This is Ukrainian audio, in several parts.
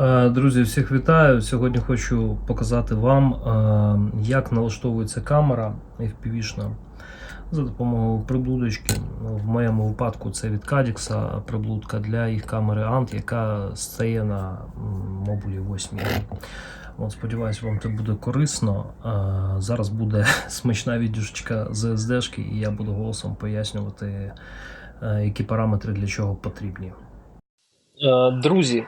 Е, Друзі, всіх вітаю. Сьогодні хочу показати вам, е, як налаштовується камера FPV-шна за допомогою приблудочки. В моєму випадку це від Cadix приблудка для їх камери ANT, яка стає на м, модулі 8. От, сподіваюсь, вам це буде корисно. Е, Зараз буде смачна віддюшечка з SD-шки, і я буду голосом пояснювати, які параметри для чого потрібні. Друзі,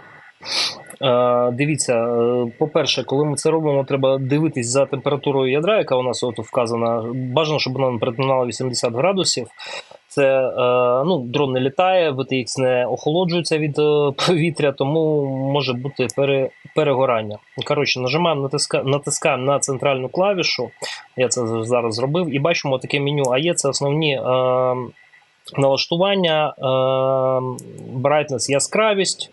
Дивіться, е, по-перше, коли ми це робимо, треба дивитись за температурою ядра, яка у нас от вказана. Бажано, щоб вона перетинала 80 градусів. Це е, ну, дрон не літає, VTX не охолоджується від е, повітря, тому може бути пере, перегорання. Коротше, нажимаємо, натиска, натискаємо на центральну клавішу. Я це зараз зробив, і бачимо таке меню. А є це основні е, налаштування, е, brightness, яскравість.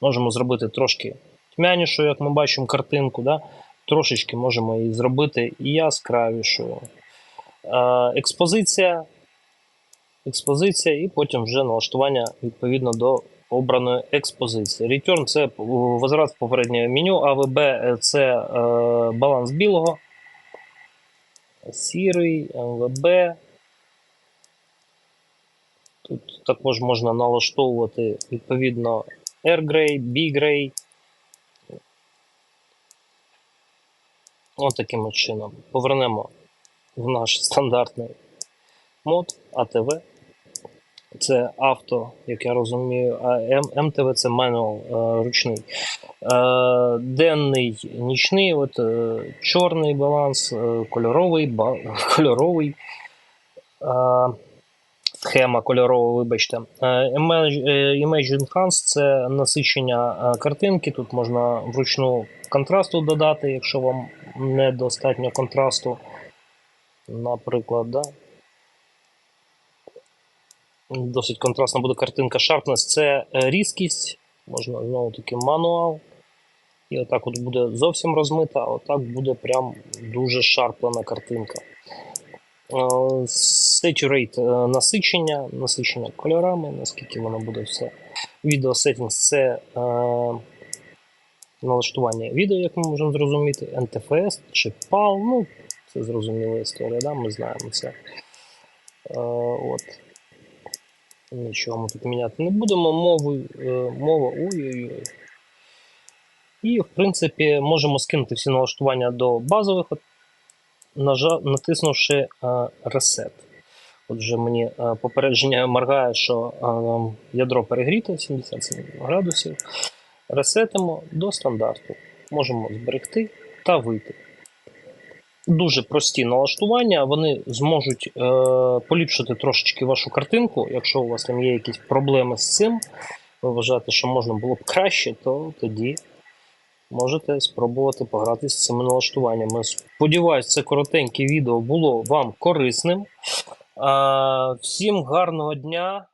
Можемо зробити трошки тьмянішою, як ми бачимо картинку. Да? Трошечки можемо її зробити яскравішою. Е, експозиція, експозиція, і потім вже налаштування відповідно до обраної експозиції. Return це возврат в попереднє меню, АВБ це е, баланс білого, сірий, МВБ. Тут також можна налаштовувати відповідно Air Gray, B Gray. Ось таким чином. Повернемо в наш стандартний мод АТВ. Це авто, як я розумію, а МТВ це мануал е, ручний. Е, денний, нічний, от, е, чорний баланс, кольоровий, кольоровий. Схема кольорова, вибачте. Е, Image е, Enhance це насичення е, картинки. Тут можна вручну контрасту додати, якщо вам недостатньо контрасту. Наприклад, да? досить контрастна буде картинка. Sharpness це різкість, можна знову таки мануал. І отак от буде зовсім розмита, а отак буде прям дуже шарплена картинка. Е, Saturate е, насичення, насичення кольорами, наскільки воно буде все. Відео settings це е, налаштування відео, як ми можемо зрозуміти, NTFS чи PAL, ну, це зрозуміла історія, да? ми знаємо це. Е, от. Нічого ми тут міняти не будемо. Мову, е, мова ой-ой-ой. І, в принципі, можемо скинути всі налаштування до базових, от, нажа- натиснувши е, Reset. Отже, мені е, попередження моргає, що е, ядро перегріто 77 градусів. Ресетимо до стандарту. Можемо зберегти та вийти. Дуже прості налаштування, вони зможуть е, поліпшити трошечки вашу картинку. Якщо у вас там є якісь проблеми з цим, ви вважаєте, що можна було б краще, то тоді можете спробувати погратися з цими налаштуваннями. Сподіваюсь, це коротеньке відео було вам корисним. Всім гарного дня,